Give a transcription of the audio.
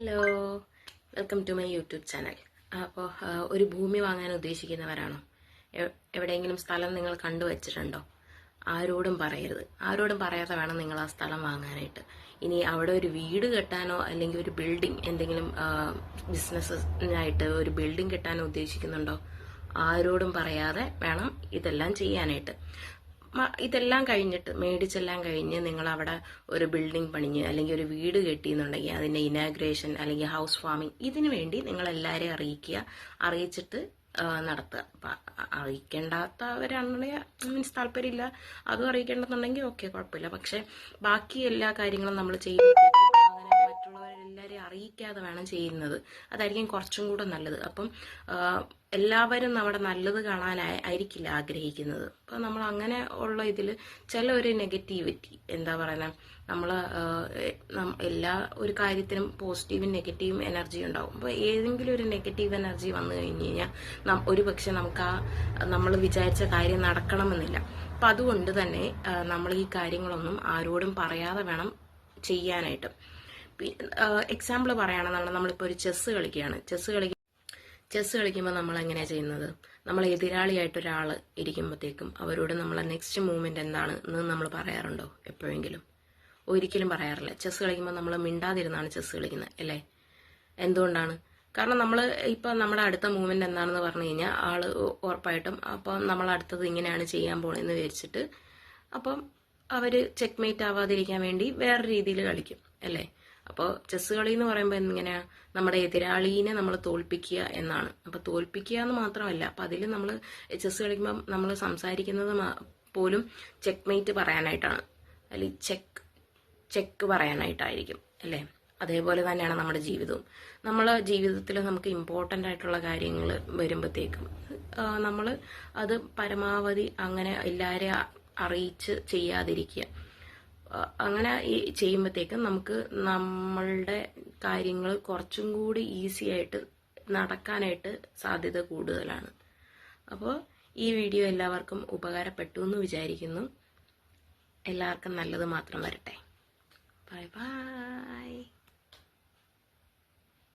Hello welcome to my YouTube channel അപ്പോൾ ഒരു ഭൂമി വാങ്ങാൻ ഉദ്ദേശിക്കുന്നവരാണോ? എവിടെയെങ്കിലും സ്ഥലം നിങ്ങൾ കണ്ടുവച്ചിട്ടുണ്ടോ ആരോടും പറയരുത്. ആരോടും പറയാതെ വേണം നിങ്ങൾ ആ സ്ഥലം വാങ്ങാനായിട്ട്. ഇനി അവിടെ ഒരു വീട് കെട്ടാനോ അല്ലെങ്കിൽ ഒരു ബിൽഡിംഗ് എന്തെങ്കിലും ബിസിനസ്സിനായിട്ട് ഒരു ബിൽഡിംഗ് കെട്ടാനോ ഉദ്ദേശിക്കുന്നുണ്ടോ? ആരോടും പറയാതെ വേണം ഇതെല്ലാം ചെയ്യാനായിട്ട്. ഇതെല്ലാം കഴിഞ്ഞിട്ട് മേടിച്ചെല്ലാം കഴിഞ്ഞ് നിങ്ങൾ അവിടെ ഒരു ബിൽഡിംഗ് പണിഞ്ഞ് അല്ലെങ്കിൽ ഒരു വീട് കെട്ടിയെന്നുണ്ടെങ്കിൽ അതിന്റെ ഇനാഗ്രേഷൻ അല്ലെങ്കിൽ ഹൗസ് ഫാമിംഗ് ഇതിനു വേണ്ടി നിങ്ങൾ എല്ലാവരെയും അറിയിക്കുക. അറിയിച്ചിട്ട് നടത്തുക. അപ്പൊ അറിയിക്കേണ്ടാത്തവരാണെങ്കിൽ മീൻസ് താല്പര്യമില്ല. അതും അറിയിക്കേണ്ടെന്നുണ്ടെങ്കിൽ ഓക്കെ കുഴപ്പമില്ല. പക്ഷേ ബാക്കി എല്ലാ കാര്യങ്ങളും നമ്മൾ അങ്ങനെ മറ്റുള്ളവരെല്ലാവരെയും വേണം ചെയ്യുന്നത്. അതായിരിക്കും കുറച്ചും കൂടെ നല്ലത്. അപ്പം എല്ലാവരും നമ്മുടെ നല്ലത് കാണാനായി ആയിരിക്കില്ല ആഗ്രഹിക്കുന്നത്. അപ്പം നമ്മൾ അങ്ങനെ ഉള്ള ഇതിൽ ചില ഒരു നെഗറ്റിവിറ്റി എന്താ പറയുന്നത് നമ്മൾ എല്ലാ ഒരു കാര്യത്തിനും പോസിറ്റീവും നെഗറ്റീവും എനർജി ഉണ്ടാവും. അപ്പോൾ ഏതെങ്കിലും ഒരു നെഗറ്റീവ് എനർജി വന്നു കഴിഞ്ഞ് കഴിഞ്ഞാൽ ഒരു പക്ഷെ നമുക്ക് ആ നമ്മൾ വിചാരിച്ച കാര്യം നടക്കണമെന്നില്ല. അപ്പം അതുകൊണ്ട് തന്നെ നമ്മൾ ഈ കാര്യങ്ങളൊന്നും ആരോടും പറയാതെ വേണം ചെയ്യാനായിട്ട്. എക്സാമ്പിൾ പറയുകയാണെന്നാണ് നമ്മളിപ്പോൾ ഒരു ചെസ്സ് കളിക്കുകയാണ്. ചെസ്സ് കളിക്ക ചെസ്സ് കളിക്കുമ്പോൾ നമ്മൾ എങ്ങനെയാണ് ചെയ്യുന്നത്? നമ്മൾ എതിരാളിയായിട്ട് ഒരാൾ ഇരിക്കുമ്പോഴത്തേക്കും അവരോട് നമ്മളെ നെക്സ്റ്റ് മൂവ്മെന്റ് എന്താണ് എന്ന് നമ്മൾ പറയാറുണ്ടോ എപ്പോഴെങ്കിലും? ഒരിക്കലും പറയാറില്ല. ചെസ്സ് കളിക്കുമ്പോൾ നമ്മൾ മിണ്ടാതിരുന്നാണ് ചെസ്സ് കളിക്കുന്നത് അല്ലേ? എന്തുകൊണ്ടാണ്? കാരണം നമ്മൾ ഇപ്പം നമ്മുടെ അടുത്ത മൂവ്മെന്റ് എന്താണെന്ന് പറഞ്ഞു കഴിഞ്ഞാൽ ആൾ ഉറപ്പായിട്ടും അപ്പം നമ്മൾ അടുത്തത് ഇങ്ങനെയാണ് ചെയ്യാൻ പോണെന്ന് വിചാരിച്ചിട്ട് അപ്പം അവർ ചെക്ക് മേറ്റ് ആവാതിരിക്കാൻ വേണ്ടി വേറെ രീതിയിൽ കളിക്കും അല്ലേ? അപ്പോൾ ചെസ് കളി എന്ന് പറയുമ്പോൾ എങ്ങനെയാ നമ്മുടെ എതിരാളീനെ നമ്മൾ തോൽപ്പിക്കുക എന്നാണ്. അപ്പോൾ തോൽപ്പിക്കുക എന്ന് മാത്രമല്ല അപ്പം അതിൽ നമ്മൾ ചെസ് കളിക്കുമ്പോൾ നമ്മൾ സംസാരിക്കുന്നത് പോലും ചെക്ക് മേറ്റ് പറയാനായിട്ടാണ് അല്ലെങ്കിൽ ചെക്ക് ചെക്ക് പറയാനായിട്ടായിരിക്കും അല്ലേ? അതേപോലെ തന്നെയാണ് നമ്മുടെ ജീവിതവും. നമ്മളെ ജീവിതത്തിൽ നമുക്ക് ഇമ്പോർട്ടന്റ് ആയിട്ടുള്ള കാര്യങ്ങൾ വരുമ്പോഴത്തേക്കും നമ്മൾ അത് പരമാവധി അങ്ങനെ എല്ലാവരെയും അറിയിച്ച് ചെയ്യാതിരിക്കുക. അങ്ങനെ ഈ ചെയ്യുമ്പോഴത്തേക്കും നമുക്ക് നമ്മളുടെ കാര്യങ്ങൾ കുറച്ചും കൂടി ഈസി ആയിട്ട് നടക്കാനായിട്ട് സാധ്യത കൂടുതലാണ്. അപ്പോൾ ഈ വീഡിയോ എല്ലാവർക്കും ഉപകാരപ്പെട്ടു എന്ന് വിചാരിക്കുന്നു. എല്ലാവർക്കും നല്ലത് മാത്രം വരട്ടെ.